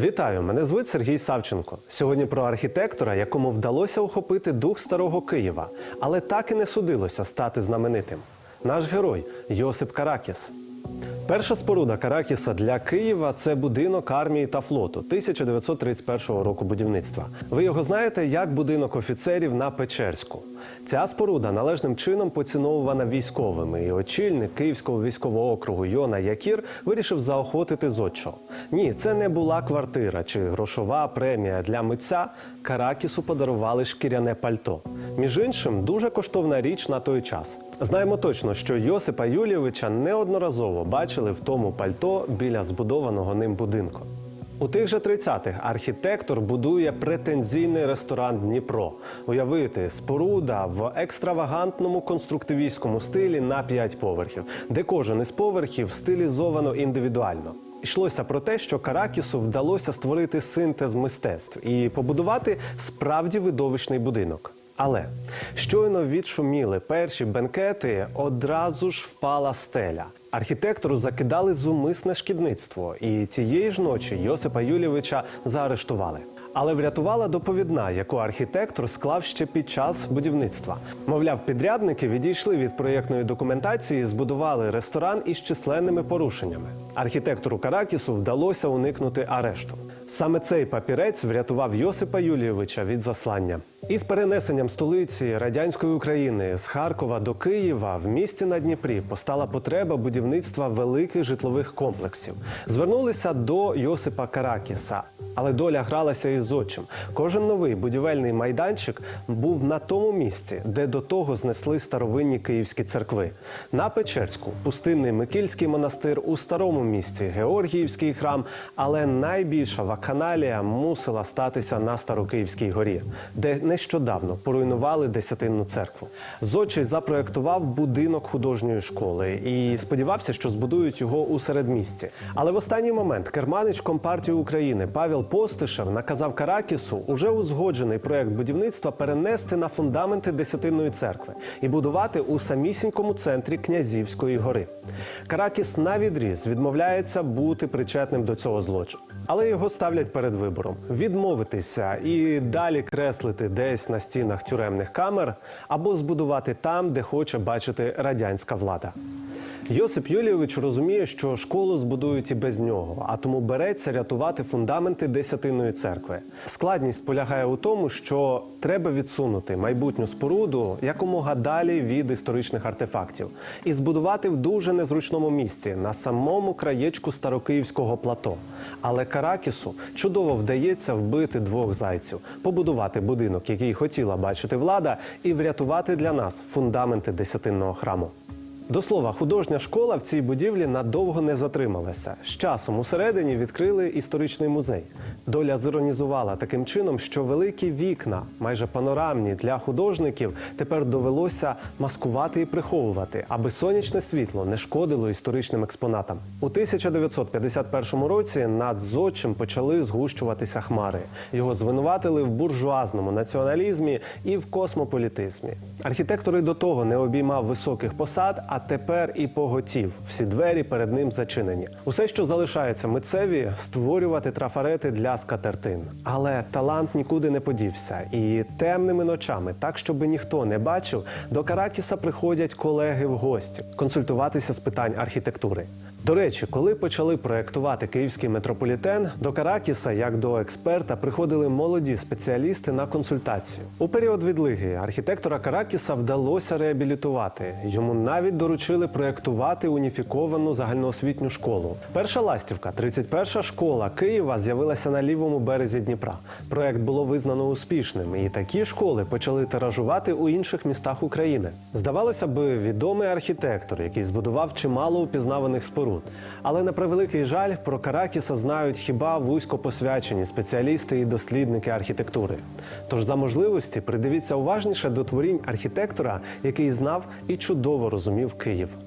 Вітаю, мене звуть Сергій Савченко. Сьогодні про архітектора, якому вдалося охопити дух старого Києва, але так і не судилося стати знаменитим. Наш герой Йосип Каракіс. Перша споруда Каракіса для Києва це будинок армії та флоту 1931 року будівництва. Ви його знаєте як будинок офіцерів на Печерську. Ця споруда належним чином поціновувана військовими, і очільник Київського військового округу Йона Якір вирішив заохотити зодчого. Ні, це не була квартира чи грошова премія для митця. Каракісу подарували шкіряне пальто. Між іншим, дуже коштовна річ на той час. Знаємо точно, що Йосипа Юлійовича неодноразово бачили в тому пальто біля збудованого ним будинку. У тих же 30-х архітектор будує претензійний ресторан Дніпро. Уявити, споруда в екстравагантному конструктивістському стилі на 5 поверхів, де кожен із поверхів стилізовано індивідуально. Йшлося про те, що Каракісу вдалося створити синтез мистецтв і побудувати справді видовищний будинок. Але щойно відшуміли перші бенкети, одразу ж впала стеля. Архітектору закидали зумисне шкідництво, і тієї ж ночі Йосипа Юлійовича заарештували. Але врятувала доповідна, яку архітектор склав ще під час будівництва. Мовляв, підрядники відійшли від проєктної документації, збудували ресторан із численними порушеннями. Архітектору Каракісу вдалося уникнути арешту. Саме цей папірець врятував Йосипа Юлійовича від заслання. Із перенесенням столиці радянської України з Харкова до Києва в місті на Дніпрі постала потреба будівництва великих житлових комплексів. Звернулися до Йосипа Каракіса, але доля гралася із зодчим. Кожен новий будівельний майданчик був на тому місці, де до того знесли старовинні київські церкви. На Печерську пустинний Микільський монастир у старому місті, Георгіївський храм. Але найбільша вакханалія мусила статися на Старокиївській горі, де нещодавно поруйнували десятинну церкву. Зодчий запроектував будинок художньої школи і сподівався, що збудують його у середмісті. Але в останній момент керманич Компартії України Павел Постишев наказав Каракісу уже узгоджений проект будівництва перенести на фундаменти десятинної церкви і будувати у самісінькому центрі Князівської гори. Каракіс на відріз відмовляється бути причетним до цього злочину. Але його ставлять перед вибором: відмовитися і далі креслити десь на стінах тюремних камер, або збудувати там, де хоче бачити радянська влада. Йосип Юлійович розуміє, що школу збудують і без нього, а тому береться рятувати фундаменти десятинної церкви. Складність полягає у тому, що треба відсунути майбутню споруду якомога далі від історичних артефактів і збудувати в дуже незручному місці на самому краєчку старокиївського плато. Але Каракісу чудово вдається вбити двох зайців, побудувати будинок, який хотіла бачити влада, і врятувати для нас фундаменти десятинного храму. До слова, художня школа в цій будівлі надовго не затрималася. З часом усередині відкрили історичний музей. Доля зіронізувала таким чином, що великі вікна, майже панорамні для художників, тепер довелося маскувати і приховувати, аби сонячне світло не шкодило історичним експонатам. У 1951 році над зодчим почали згущуватися хмари. Його звинуватили в буржуазному націоналізмі і в космополітизмі. Архітектор і до того не обіймав високих посад, а тепер і поготів. Всі двері перед ним зачинені. Усе, що залишається митцеві, створювати трафарети для скатертин. Але талант нікуди не подівся. І темними ночами, так щоби ніхто не бачив, до Каракіса приходять колеги в гості консультуватися з питань архітектури. До речі, коли почали проектувати київський метрополітен, до Каракіса, як до експерта, приходили молоді спеціалісти на консультацію. У період відлиги архітектора Каракіса вдалося реабілітувати. Йому навіть доручили проєктувати уніфіковану загальноосвітню школу. Перша ластівка, 31-ша школа Києва, з'явилася на лівому березі Дніпра. Проєкт було визнано успішним, і такі школи почали тиражувати у інших містах України. Здавалося б, відомий архітектор, який збудував чимало упізнаваних споруд. Але на превеликий жаль, про Каракіса знають хіба вузько посвячені спеціалісти і дослідники архітектури. Тож за можливості придивіться уважніше до творінь архітектора, який знав і чудово розумів Київ.